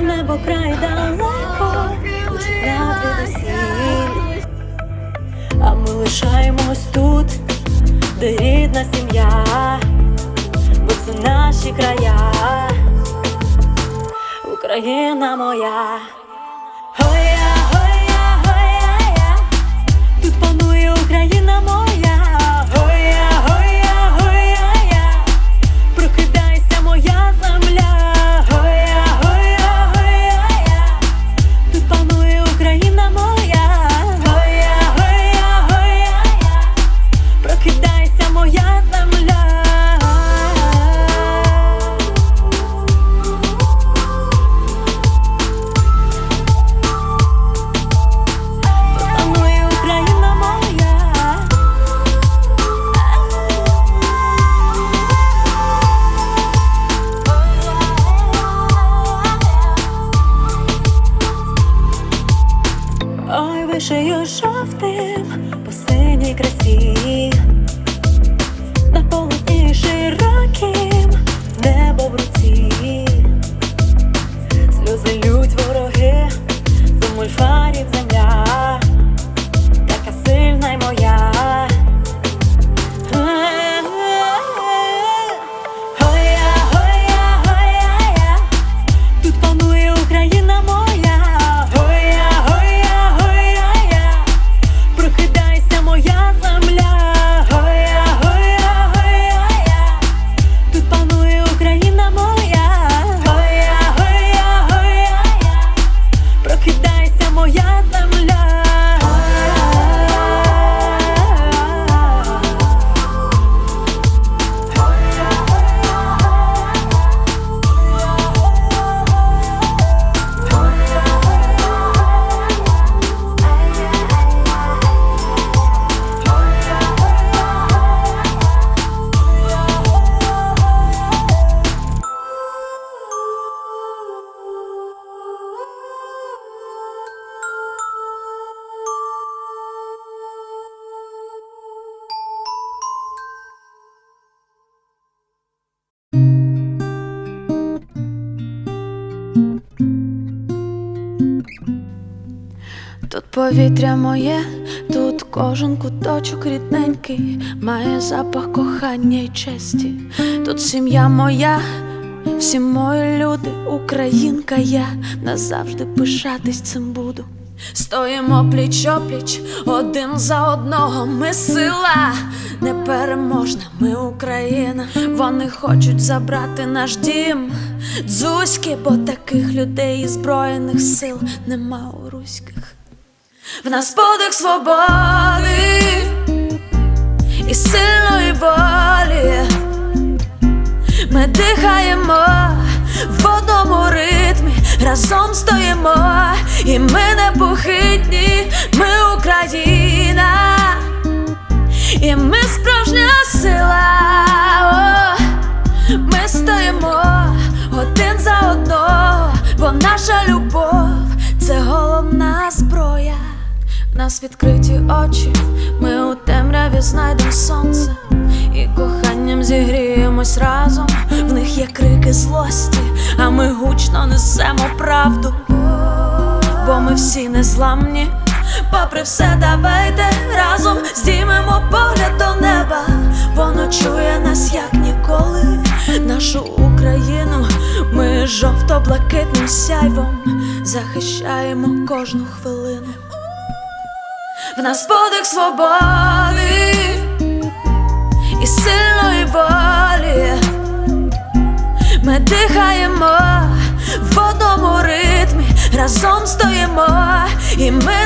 Небо край далеко Учить А ми лишаємось тут, де рідна сім'я, бо це наші края, Україна моя. Гоя, гоя, я. Тут панує Україна моя. Ой, жовтим по синій красі, Тут повітря моє, тут кожен куточок рідненький, має запах кохання й честі. Тут сім'я моя, всі мої люди, українка я назавжди пишатись цим буду. Стоїмо пліч опліч, один за одного. Ми сила непереможна, ми Україна. Вони хочуть забрати наш дім. Дзузьки, бо таких людей і збройних сил нема у руських. В нас подих свободи і сильної волі. Ми дихаємо в одному ритмі, разом стоїмо, і ми непохитні, ми Україна, і ми справжня сила. Ми стоїмо один за одного, бо наша любов нас відкриті очі, ми у темряві знайдемо сонце і коханням зігріємось разом. В них є крики злості, а ми гучно несемо правду. Бо ми всі незламні, попри все, давайте разом здіймемо погляд до неба, воно чує нас як ніколи. Нашу Україну ми жовто-блакитним сяйвом захищаємо кожну хвилину. В нас подих свободи і сильної волі. Ми дихаємо в одному ритмі, разом стоїмо, і ми